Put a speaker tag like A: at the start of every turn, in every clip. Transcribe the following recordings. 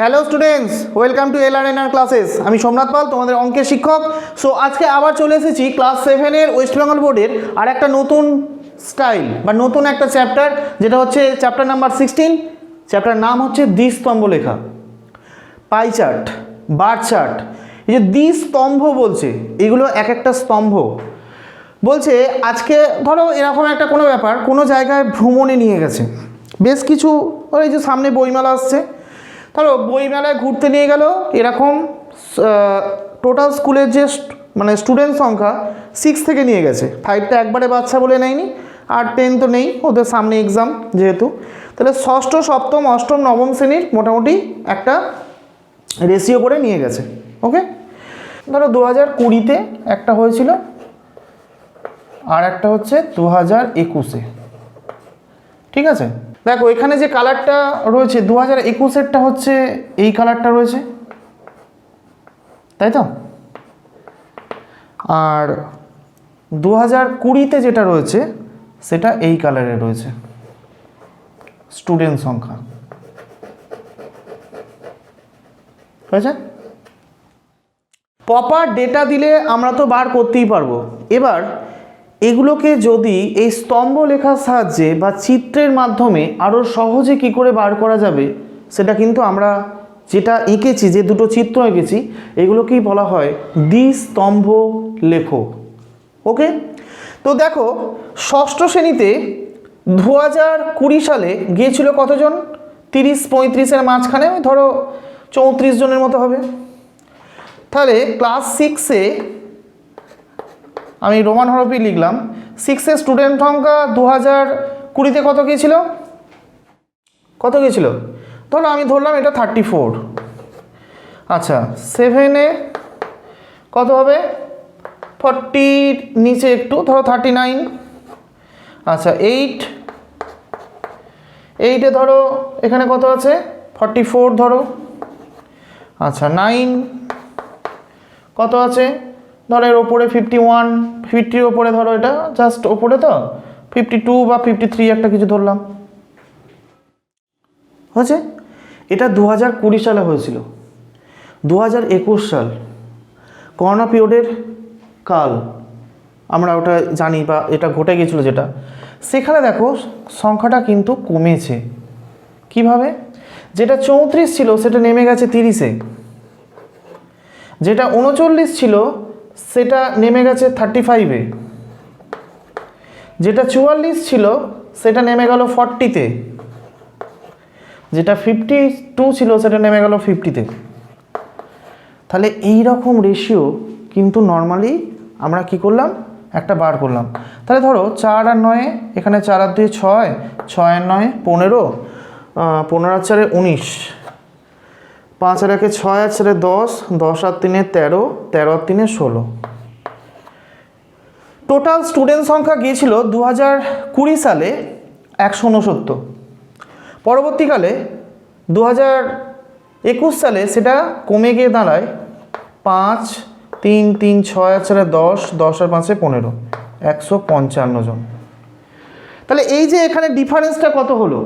A: Hello students welcome to L R N R classes আমি সোমনাথ পাল, তোমাদের অঙ্কের শিক্ষক। সো আজকে আবার চলে এসেছি ক্লাস সেভেনের ওয়েস্ট বেঙ্গল বোর্ডের আর একটা নতুন স্টাইল বা নতুন একটা চ্যাপ্টার যেটা হচ্ছে চ্যাপ্টার নাম্বার সিক্সটিন চ্যাপ্টার নাম হচ্ছে দ্বিস্তম্ভ লেখা পাই চার্ট বার চার্ট এই যে দ্বিস্তম্ভ বলছে, এগুলো এক একটা স্তম্ভ। বলছে, আজকে ধরো এরকম একটা কোনো ব্যাপার, কোনো জায়গায় ভ্রমণে নিয়ে গেছে। বেশ কিছু, ওই যে সামনে বইমেলা আসছে। ধরো বইমেলায় ঘুরতে নিয়ে গেল, এরকম টোটাল স্কুলের যে মানে স্টুডেন্ট সংখ্যা সিক্স থেকে নিয়ে গেছে। ফাইভটা একবারে বাচ্চা বলে নেয়নি, আর টেন তো নেই, ওদের সামনে এক্সাম যেহেতু। তাহলে ষষ্ঠ, সপ্তম, অষ্টম, নবম শ্রেণির মোটামুটি একটা রেশিও করে নিয়ে গেছে ওকে ধরো দু হাজার কুড়িতে একটা হয়েছিল, আর একটা হচ্ছে দু হাজার একুশে, ঠিক আছে? দেখো, এখানে যে কালারটা রয়েছে দু হাজার একুশেরটা হচ্ছে এই কালারটা রয়েছে। তাই তো? আর দু হাজার কুড়িতে যেটা রয়েছে, সেটা এই কালারে রয়েছে। স্টুডেন্ট সংখ্যা। হয়েছে? প্রপার ডেটা দিলে আমরা তো বার করতেই পারব। এবার এগুলোকে যদি এই স্তম্ভ লেখার সাহায্যে বা চিত্রের মাধ্যমে আরও সহজে কি করে বার করা যাবে, সেটা কিন্তু আমরা যেটা এঁকেছি, যে দুটো চিত্র এঁকেছি, এগুলোকেই বলা হয় দ্বিস্তম্ভ লেখক। ওকে তো দেখো, ষষ্ঠ শ্রেণীতে দু হাজার কুড়ি সালে গিয়েছিল কতজন? তিরিশ পঁয়ত্রিশের মাঝখানে, ধরো চৌত্রিশ জনের মতো হবে। তাহলে ক্লাস সিক্সে আমি রোমান হরফি লিখলাম। সিক্সের স্টুডেন্ট সংখ্যা দু হাজার কুড়িতে কত গিয়েছিল কত গিয়েছিল ধরো আমি ধরলাম এটা থার্টি ফোর আচ্ছা সেভেনে কত হবে? ফর্টির নিচে একটু, ধরো থার্টি নাইন আচ্ছা এইট এইটে ধরো এখানে কত আছে? ফর্টি ফোর ধরো। আচ্ছা নাইন কত আছে? ধরো এর ওপরে ফিফটি ওয়ান ফিফটির ওপরে ধরো এটা জাস্ট ওপরে তো? ফিফটি টু বা ফিফটি থ্রি একটা কিছু ধরলাম। হয়েছে? এটা দু হাজার কুড়ি সালে হয়েছিল। দু হাজার একুশ সাল, করোনা পিরিয়ডের কাল, আমরা ওটা জানি বা এটা ঘটে গেছিল যেটা। সেখানে দেখো, সংখ্যাটা কিন্তু কমেছে। কীভাবে? যেটা চৌত্রিশ ছিল, সেটা নেমে গেছে তিরিশে। যেটা উনচল্লিশ ছিল সেটা নেমে গেছে থার্টি ফাইভে যেটা চুয়াল্লিশ ছিল, সেটা নেমে গেল ফর্টিতে যেটা ফিফটি টু ছিল, সেটা নেমে গেল ফিফটিতে তাহলে এই রকম রেশিও কিন্তু নর্মালি আমরা কি করলাম? একটা বার করলাম। তাহলে ধরো চার আর নয়ে, এখানে চার আর দুই ছয় ছয় আর নয় পনেরো পনেরো আর চারে উনিশ। পাঁচ আর একে ছয় আর চারে দশ দশ আর তিনে তেরো তেরো আর তিনে ষোলো। টোটাল স্টুডেন্ট সংখ্যা গিয়েছিল দু হাজার কুড়ি সালে একশো উনসত্তর পরবর্তীকালে দু হাজার একুশ সালে সেটা কমে গিয়ে দাঁড়ায় পাঁচ, তিন তিন, ছয় আর চারে দশ দশ আর পাঁচে পনেরো, একশো পঞ্চান্ন জন। তাহলে এই যে এখানে ডিফারেন্সটা কত হলো?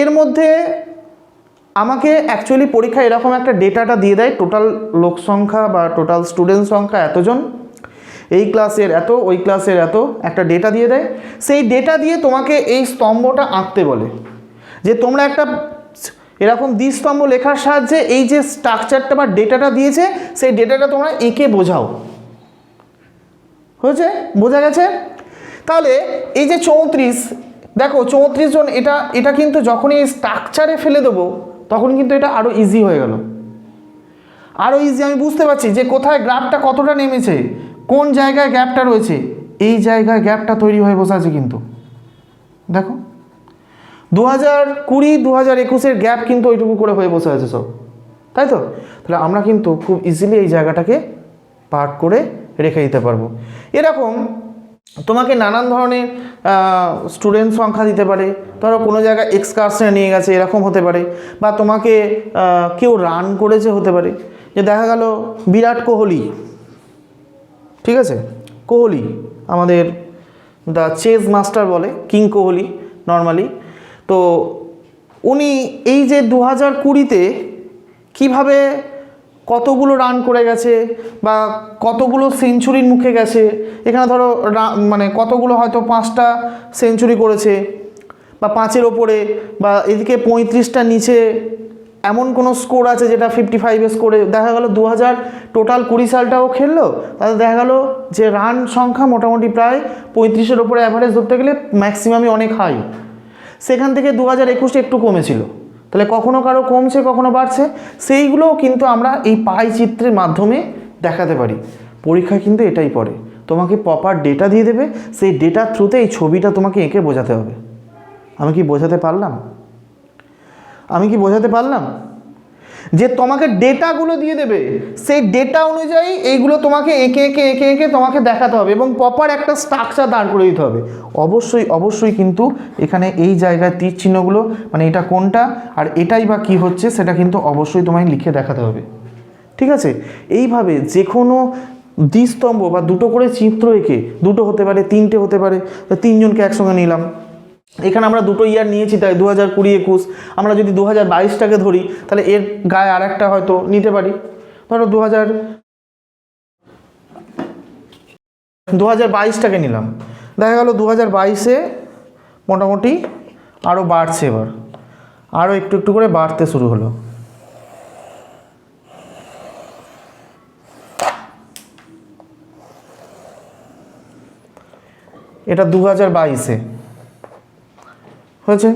A: এর মধ্যে আমাকে অ্যাকচুয়ালি পরীক্ষায় এরকম একটা ডেটাটা দিয়ে দেয় টোটাল লোক সংখ্যা বা টোটাল স্টুডেন্ট সংখ্যা এতজন, এই ক্লাসের এত, ওই ক্লাসের এত, একটা ডেটা দিয়ে দেয়। সেই ডেটা দিয়ে তোমাকে এই স্তম্ভটা আঁকতে বলে। যে তোমরা একটা এরকম দ্বিস্তম্ভ লেখার সাহায্যে এই যে স্ট্রাকচারটা বা ডেটাটা দিয়েছে, সেই ডেটাটা তোমরা এঁকে বোঝাও। হয়েছে? বোঝা গেছে? তাহলে এই যে চৌত্রিশ, দেখো চৌত্রিশ জন, এটা এটা কিন্তু যখনই স্ট্রাকচারে ফেলে দেবো তখন কিন্তু এটা আরও ইজি হয়ে গেল। আরও ইজি আমি বুঝতে পারছি যে কোথায় গ্রাফটা কতটা নেমেছে, কোন জায়গায় গ্যাপটা রয়েছে, এই জায়গায় গ্যাপটা তৈরি হয়ে বসে আছে কিন্তু। দেখো দু হাজার কুড়ি দু হাজার একুশের গ্যাপ কিন্তু ওইটুকু করে হয়ে বসে আছে সব। তাই তো? তাহলে আমরা কিন্তু খুব ইজিলি এই জায়গাটাকে পার্ট করে রেখে দিতে পারব। এরকম তোমাকে নানান ধরনের স্টুডেন্ট সংখ্যা দিতে পারে। ধরো কোনো জায়গায় এক্সকার্সনে নিয়ে গেছে, এরকম হতে পারে। বা তোমাকে কেউ রান করেছে হতে পারে। যে দেখা গেল বিরাট কোহলি। ঠিক আছে? কোহলি, আমাদের দ্য চেস মাস্টার বলে কিং কোহলি নর্মালি তো উনি এই যে দু হাজার কুড়িতে কীভাবে কতগুলো রান করে গেছে বা কতগুলো সেঞ্চুরির মুখে গেছে? এখানে ধরো মানে কতগুলো হয়তো পাঁচটা সেঞ্চুরি করেছে বা পাঁচের ওপরে বা এদিকে পঁয়ত্রিশটা নিচে। এমন কোনো স্কোর আছে যেটা ফিফটি ফাইভে স্কোরে? দেখা গেল দু হাজার টোটাল কুড়ি সালটাও খেললো। তাহলে দেখা গেল যে রান সংখ্যা মোটামুটি প্রায় পঁয়ত্রিশের ওপরে অ্যাভারেজ ধরতে গেলে ম্যাক্সিমামই অনেক হাই সেখান থেকে দু হাজার একুশে একটু কমেছিল। তাহলে কখনো কারও কমছে, কখনো বাড়ছে, সেইগুলোও কিন্তু আমরা এই পাই চিত্রের মাধ্যমে দেখাতে পারি। পরীক্ষা কিন্তু এটাই পড়ে। তোমাকে প্রপার ডেটা দিয়ে দেবে, সেই ডেটার থ্রুতে এই ছবিটা তোমাকে এঁকে বোঝাতে হবে। আমি কি বোঝাতে পারলাম? আমি কি বোঝাতে পারলাম? যে তোমাকে ডেটাগুলো দিয়ে দেবে, সেই ডেটা অনুযায়ী এইগুলো তোমাকে এঁকে এঁকে এঁকে এঁকে তোমাকে দেখাতে হবে এবং প্রপার একটা স্ট্রাকচার দাঁড় করে দিতে হবে। অবশ্যই অবশ্যই কিন্তু এখানে এই জায়গায় তীর চিহ্নগুলো মানে এটা কোনটা আর এটাই বা কী হচ্ছে সেটা কিন্তু অবশ্যই তোমায় লিখে দেখাতে হবে। ঠিক আছে? এইভাবে যে কোনো দ্বিস্তম্ভ বা দুটো করে চিত্র এঁকে, দুটো হতে পারে, তিনটে হতে পারে তিনজনকে একসঙ্গে নিলাম। এখানে আমরা দুটো ইয়ার নিয়েছি, তাই দু হাজার কুড়ি একুশ। আমরা যদি দু হাজার বাইশটাকে ধরি, তাহলে এর গায়ে আর একটা হয়তো নিতে পারি। ধরো দু হাজার দু হাজার বাইশটাকে নিলাম। দেখা গেল দু হাজার বাইশে মোটামুটি আরও বাড়ছে এবার। আরও একটু একটু করে বাড়তে শুরু হলো। এটা দু হাজার বাইশে। হয়েছে?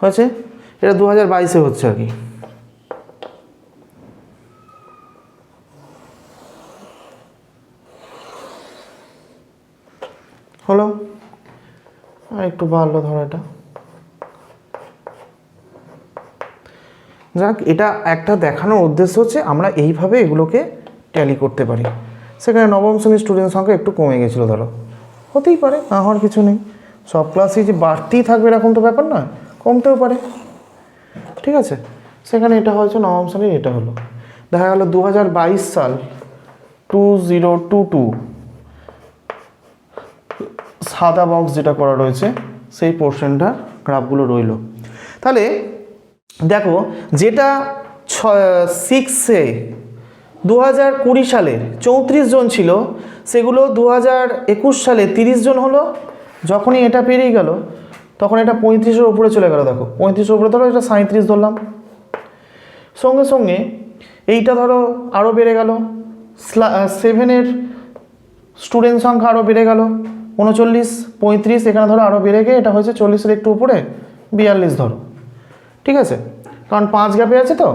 A: হয়েছে? এটা দু হাজার বাইশে হচ্ছে আর কি হলো আর একটু বাড়লো ধরো এটা। যাক, এটা একটা দেখানোর উদ্দেশ্য হচ্ছে আমরা এইভাবে এগুলোকে ট্যালি করতে পারি। সেখানে নবম শ্রেণির স্টুডেন্ট সংখ্যা একটু কমে গেছিল ধরো। হতেই পারে, না হওয়ার কিছু নেই। সব ক্লাসেই যে বাড়তেই থাকবে এরকম তো ব্যাপার না কমতেও পারে। ঠিক আছে? সেখানে এটা হয়েছে নবম শ্রেণির, এটা হলো। দেখা গেল দু হাজার বাইশ সাল টু জিরো টু টু সাদা বক্স যেটা করা রয়েছে সেই পোর্শনটা গ্রাফগুলো রইল। তাহলে দেখো, যেটা সিক্সে দু হাজার কুড়ি সালের চৌত্রিশ জন ছিল, সেগুলো দু হাজার একুশ সালে তিরিশ জন হলো, যখনই এটা পেরিয়ে গেল, তখন এটা পঁয়ত্রিশের উপরে চলে গেল, দেখো। পঁয়ত্রিশের উপরে ধরো এটা সাঁত্রিশ ধরলাম। সঙ্গে সঙ্গে এইটা ধরো আরও বেড়ে গেল সেভেনের স্টুডেন্ট সংখ্যা আরও বেড়ে গেল। উনচল্লিশ, পঁয়ত্রিশ, এখানে ধরো আরও বেড়ে গিয়ে এটা হয়েছে চল্লিশের একটু উপরে, বিয়াল্লিশ ধরো। ঠিক আছে? কারণ পাঁচ গ্যাপে আছে তো?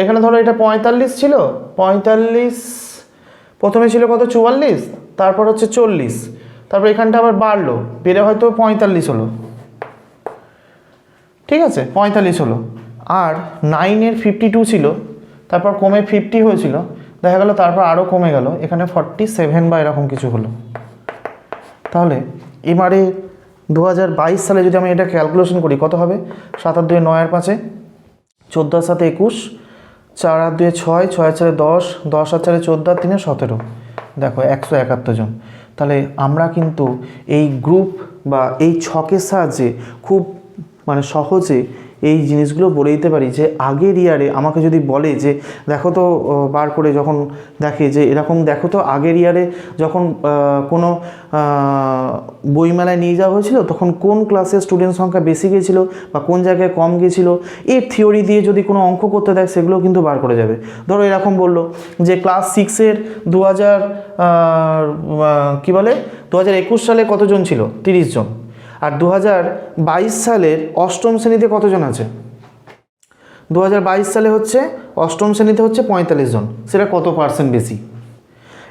A: এখানে ধরো এটা পঁয়তাল্লিশ ছিল, পঁয়তাল্লিশ, প্রথমে ছিল কত? চুয়াল্লিশ, তারপর হচ্ছে চল্লিশ। তারপর এখানটা আবার বাড়লো, বেড়ে হয়তো পঁয়তাল্লিশ হলো। ঠিক আছে? পঁয়তাল্লিশ হলো। আর নাইনের ফিফটি টু ছিল, তারপর কমে ফিফটি হয়েছিল, দেখা গেল তারপর আরও কমে গেল, এখানে ফর্টি সেভেন বা এরকম কিছু হলো। তাহলে এবারে দু হাজার বাইশ সালে যদি আমি এটা ক্যালকুলেশন করি, কত হবে? সাত আট দুয়ে নয় আর পাঁচে চোদ্দ আর সাথে একুশ, চার আর দুয়ে ছয় ছয় চারে দশ দশ আর চারে চোদ্দ আর তিনে সতেরো। দেখো, একশো একাত্তর জন। তাহলে আমরা কিন্তু এই গ্রুপ বা এই ছকের সাহায্যে খুব মানে সহজে এই জিনিসগুলো বলে দিতে পারি যে আগের ইয়ারে আমাকে যদি বলে যে, দেখো তো বার করে যখন দেখে যে এরকম দেখো তো, আগের ইয়ারে যখন কোনো বইমেলায় নিয়ে যাওয়া হয়েছিল, তখন কোন ক্লাসের স্টুডেন্ট সংখ্যা বেশি গেছিল বা কোন জায়গায় কম গেছিল এর থিওরি দিয়ে যদি কোনো অঙ্ক করতে দেয় সেগুলো কিন্তু বার করে যাবে। ধরো এরকম বলল যে ক্লাস সিক্সের দু হাজার কী বলে? দু হাজার একুশ সালে কতজন ছিল? তিরিশ জন। আর দু হাজার বাইশ সালের অষ্টম শ্রেণীতে কতজন আছে? দু হাজার বাইশ সালে হচ্ছে অষ্টম শ্রেণীতে হচ্ছে পঁয়তাল্লিশ জন। সেটা কত পার্সেন্ট বেশি?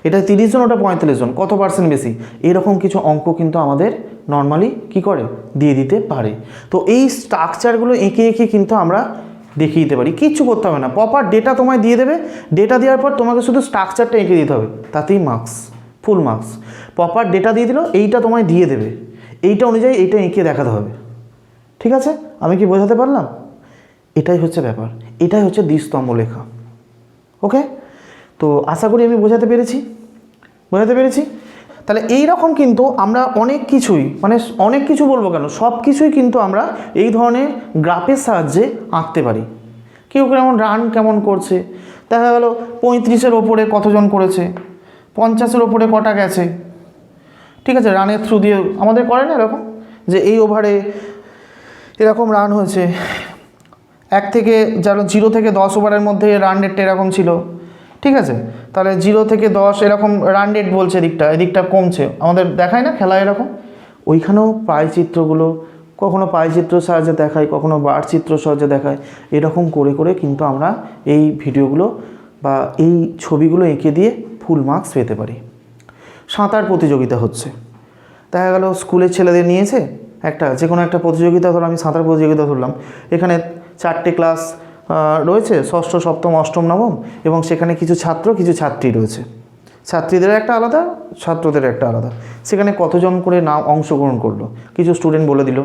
A: এটা তিরিশ জন, ওটা পঁয়তাল্লিশ জন। কত পার্সেন্ট বেশি? এরকম কিছু অঙ্ক কিন্তু আমাদের নর্মালি কি করে? দিয়ে দিতে পারে। তো এই স্ট্রাকচারগুলো এঁকে এঁকে কিন্তু আমরা দেখিয়ে দিতে পারি। কিচ্ছু করতে হবে না। প্রপার ডেটা তোমায় দিয়ে দেবে। ডেটা দেওয়ার পর তোমাকে শুধু স্ট্রাকচারটা এঁকে দিতে হবে। তাতেই marks full marks proper data দিয়ে দিল, এইটা তোমায় দিয়ে দেবে। এইটা অনুযায়ী এইটা এঁকে দেখাতে হবে। ঠিক আছে? আমি কি বোঝাতে পারলাম? এটাই হচ্ছে ব্যাপার। এটাই হচ্ছে দ্বিস্তম্ভ লেখা ওকে? তো আশা করি আমি বোঝাতে পেরেছি। বোঝাতে পেরেছি? তাহলে এই রকম কিন্তু আমরা অনেক কিছুই মানে অনেক কিছু বলব কেন? সব কিছুই কিন্তু আমরা এই ধরনের গ্রাফের সাহায্যে আঁকতে পারি। কেউ কেমন রান কেমন করছে? দেখা গেল পঁয়ত্রিশের ওপরে কতজন করেছে? পঞ্চাশের ওপরে কটা গেছে? ঠিক আছে, রানের থ্রু দিয়ে আমাদের করে না এরকম? যে এই ওভারে এরকম রান হয়েছে। এক থেকে যেন জিরো থেকে দশ ওভারের মধ্যে রান রেটটা এরকম ছিল। ঠিক আছে? তাহলে জিরো থেকে দশ এরকম রান রেট বলছে এদিকটা এদিকটা কমছে। আমাদের দেখায় না খেলা এরকম? ওইখানেও পায়চিত্রগুলো কখনো পায়চিত্র সাহায্যে দেখায়, কখনো বার চিত্র সাহায্যে দেখায়। এরকম করে করে কিন্তু আমরা এই ভিডিওগুলো বা এই ছবিগুলো এঁকে দিয়ে ফুল মার্কস পেতে পারি। সাঁতার প্রতিযোগিতা হচ্ছে। দেখা গেল স্কুলের ছেলেদের নিয়েছে একটা যে কোনো একটা প্রতিযোগিতা, ধরো আমি সাঁতার প্রতিযোগিতা ধরলাম। এখানে চারটে ক্লাস রয়েছে, ষষ্ঠ, সপ্তম, অষ্টম, নবম, এবং সেখানে কিছু ছাত্র, কিছু ছাত্রী রয়েছে। ছাত্রীদের একটা আলাদা, ছাত্রদের একটা আলাদা। সেখানে কতজন করে নাম অংশগ্রহণ করল, কিছু স্টুডেন্ট বলে দিল।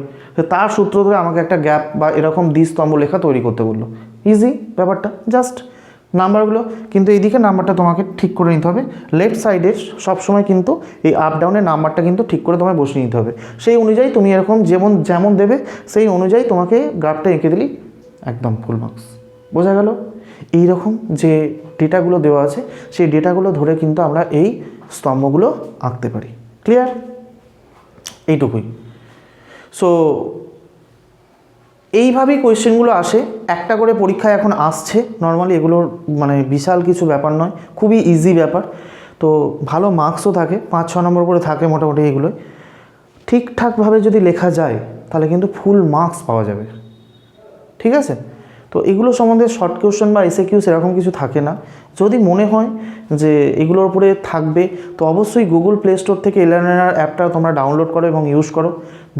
A: তার সূত্র ধরে আমাকে একটা গ্যাপ বা এরকম দ্বিস্তম্ভ লেখা তৈরি করতে বলল। ইজি ব্যাপারটা জাস্ট নাম্বারগুলো, কিন্তু এইদিকে নাম্বারটা তোমাকে ঠিক করে নিতে হবে। লেফট সাইডের সবসময় কিন্তু এই আপ ডাউনের নাম্বারটা কিন্তু ঠিক করে তোমায় বসিয়ে নিতে হবে। সেই অনুযায়ী তুমি এরকম যেমন যেমন দেবে, সেই অনুযায়ী তোমাকে গ্রাফটা এঁকে দিলেই একদম ফুল মার্কস বোঝা গেল? এই রকম যে ডেটাগুলো দেওয়া আছে, সেই ডেটাগুলো ধরে কিন্তু আমরা এই স্তম্ভগুলো আঁকতে পারি। ক্লিয়ার এইটুকুই। সো এইভাবেই কোয়েশ্চেনগুলো আসে। একটা করে পরীক্ষায় এখন আসছে। নর্মালি এগুলোর মানে বিশাল কিছু ব্যাপার নয়। খুবই ইজি ব্যাপার। তো ভালো মার্কসও থাকে। পাঁচ, ছ নম্বর করে থাকে মোটামুটি এগুলোই। ঠিকঠাকভাবে যদি লেখা যায়, তাহলে কিন্তু ফুল মার্কস পাওয়া যাবে। ঠিক আছে? তো এগুলো সম্বন্ধে শর্ট কোয়েশ্চেন বা এসে কিউ সেরকম কিছু থাকে না। যদি মনে হয় যে এগুলোর উপরে থাকবে, তো অবশ্যই গুগল প্লে স্টোর থেকে এলার্নার অ্যাপটা তোমরা ডাউনলোড করো এবং ইউজ করো।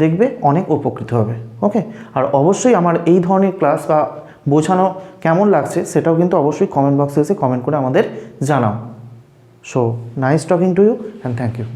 A: দেখবে অনেক উপকৃত হবে ওকে আর অবশ্যই আমার এই ধরনের ক্লাস বা বোঝানো কেমন লাগছে সেটাও কিন্তু অবশ্যই কমেন্ট বক্সে এসে কমেন্ট করে আমাদের জানাও। So nice talking to you and thank you